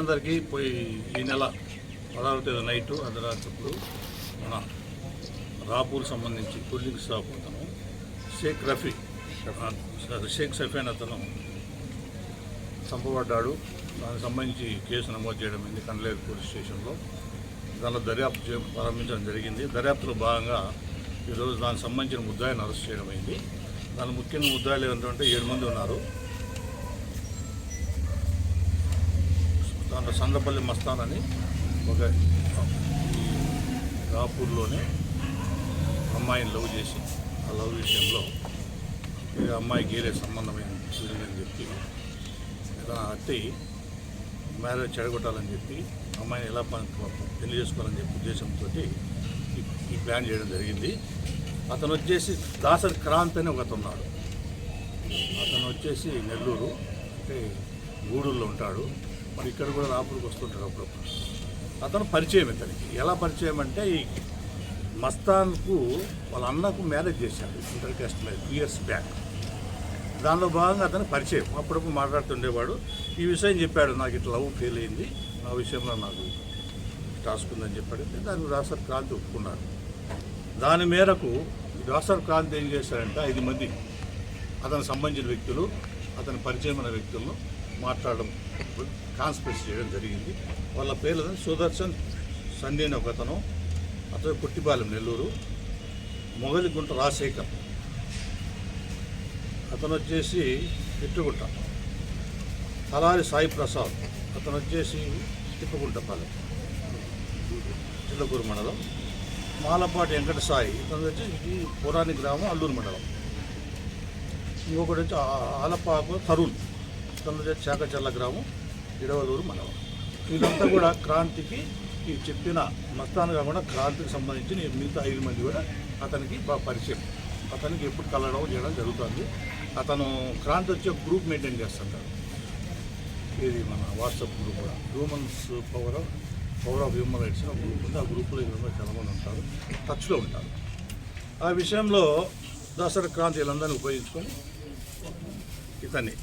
అందరికీ పోయి ఈ నెల పదహారు తేదీ నైట్ అర్ధరాత్రిప్పుడు మన రాపూర్ సంబంధించి కూలింగ్ షాప్ అతను షేక్ రఫీ షేక్ సఫీన్ అతను చంపబడ్డాడు. దానికి సంబంధించి కేసు నమోదు చేయడం అయింది కండ్లేరు పోలీస్ స్టేషన్లో. దానిలో దర్యాప్తు చే ప్రారంభించడం జరిగింది. దర్యాప్తులో భాగంగా ఈరోజు దానికి సంబంధించిన ముద్దాయిని అరెస్ట్ చేయడం అయింది. దాని ముఖ్యంగా ముద్దాయిలు ఏంటంటే ఏడు మంది ఉన్నారు. దాంట్లో సందపల్లి మస్తాన్ అని ఒక రాపూర్లోనే అమ్మాయిని లవ్ చేసి ఆ లవ్ విషయంలో ఇక అమ్మాయికి ఏరే సంబంధమైన కుదిరిందని చెప్పి ఇలా అట్టి మ్యారేజ్ చెడగొట్టాలని చెప్పి అమ్మాయిని ఎలా పని పెళ్ళి చేసుకోవాలని చెప్పి ఉద్దేశంతో ఈ ఈ ప్లాన్ చేయడం జరిగింది. అతను వచ్చేసి దాసరి క్రాంత్ అని ఒక ఉన్నాడు. అతను వచ్చేసి నెల్లూరు అంటే గూడూరులో ఉంటాడు. మరి ఇక్కడ కూడా రాపూర్కి వస్తుంటాడు అప్పుడప్పుడు. అతను పరిచయం ఇతనికి. ఎలా పరిచయం అంటే ఈ మస్తాన్కు వాళ్ళ అన్నకు మ్యారేజ్ చేశాడు inter caste marriage years back. దానిలో భాగంగా అతను పరిచయం. అప్పుడప్పుడు మాట్లాడుతుండేవాడు. ఈ విషయం చెప్పాడు నాకు ఇట్లా లవ్ ఫెయిల్ అయింది. నా విషయంలో నాకు టాస్క్ ఉందని చెప్పాడు. దానికి రాసర్ క్రాంతి ఒప్పుకున్నాడు దాని మేరకు రాసర్ క్రాంతి ఏం చేశాడంటే ఐదు మంది అతనికి సంబంధించిన వ్యక్తులు అతని పరిచయమైన వ్యక్తులను మాట్లాడడం కాన్స్పిరసీ చేయడం జరిగింది. వాళ్ళ పేర్లు సుదర్శన్ సంధ్య అని ఒక అతను అతను పుట్టిపాలెం నెల్లూరు. మొగలిగుంట రాజశేఖర్. అతను వచ్చేసి ఎట్టుగుంట తలారి సాయి ప్రసాద్. అతను వచ్చేసి తిప్పగుంటపాలెం చిల్లకూరు మండలం. మాలపాటి వెంకట సాయి. ఇతను వచ్చి ఈ పురాణి గ్రామం అల్లూరు మండలం. ఇంకొకటి వచ్చి ఆలపాకు తరుణ్ ఇతను వచ్చి చాకచర్ల గ్రామం ఇడవలూరు మనవ వీళ్ళంతా కూడా క్రాంతికి ఈ చెప్పిన మస్తాన్ కాకుండా క్రాంతికి సంబంధించి ఈ మిగతా ఐదు మంది కూడా అతనికి బాగా పరిచయం. అతనికి ఎప్పుడు కలడం చేయడం జరుగుతుంది. అతను క్రాంతి వచ్చే గ్రూప్ మెయింటైన్ చేస్తుంటాడు. ఇది మన వాట్సాప్ గ్రూప్ కూడా. Humans power power of human rights ఒక గ్రూప్ ఉంది. ఆ గ్రూప్లో ఈ చాలా చాలామంది ఉంటారు. టచ్లో ఉంటారు. ఆ విషయంలో దసరా క్రాంతి వీళ్ళందరినీ ఉపయోగించుకొని ఇతన్ని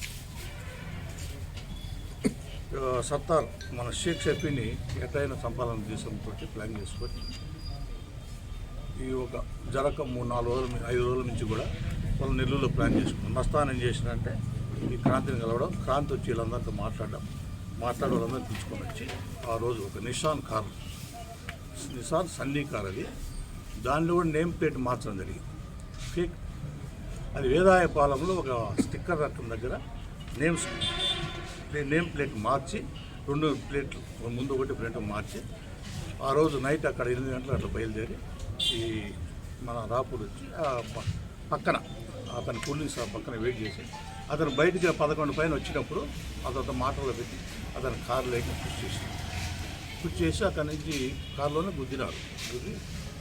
సత్తార్ మన షేక్ షఫీని ఎటైనా చంపాలనే దేశంతో ప్లాన్ చేసుకొని ఈ ఒక జరక మూడు నాలుగు రోజుల ఐదు రోజుల నుంచి కూడా వాళ్ళు నెల్లూరులో ప్లాన్ చేసుకున్నాం. మస్తాన్ ఏం చేసినంటే ఈ క్రాంతిని కలవడం క్రాంతి వచ్చి వీళ్ళందరితో మాట్లాడడం మాట్లాడే వాళ్ళందరూ పిలుచుకొని వచ్చి ఆ రోజు ఒక Nissan car Nissan Sunny car అది. దానిలో కూడా నేమ్ ప్లేట్ మార్చడం జరిగింది. ఫేక్ అది వేదాయ పాలెంలో ఒక స్టిక్కర్ రకం దగ్గర నేమ్స్ నేమ్ ప్లేట్ మార్చి రెండు ప్లేట్లు ముందు ఒకటి ఫ్రంట్ మార్చి ఆ రోజు నైట్ అక్కడ ఎనిమిది గంటలు అట్లా బయలుదేరి ఈ మన రాపూర్ వచ్చి పక్కన అతని కూలింగ్ పక్కన వెయిట్ చేసి అతను బయటికి పదకొండు పైన వచ్చినప్పుడు అతను మాటలు పెట్టి అతని కారులోకి పుష్ చేసి పుష్ చేసి అక్కడి నుంచి కారులోనే గుద్దినాడు. గుద్ది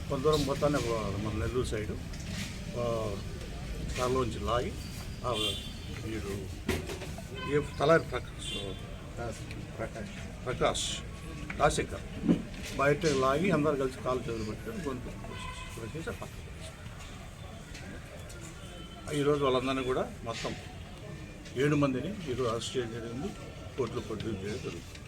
కొంత దూరం మొత్తాన్ని ఒక మన నెల్లూరు సైడు ఆ, కారులోంచి లాగి వీడు ఏ తలారి ప్రకాష్ ప్రకాష్ ప్రకాష్ రాజశేఖర్. బయట లాగి అందరు కలిసి కాలు చేతులు పెట్టారు గొంతు కోసేసి ఈరోజు వాళ్ళందరినీ కూడా మొత్తం ఏడు మందిని ఈరోజు అరెస్ట్ చేయడం జరిగింది. కోర్టులో ప్రొడ్యూస్ చేయడం జరుగుతుంది.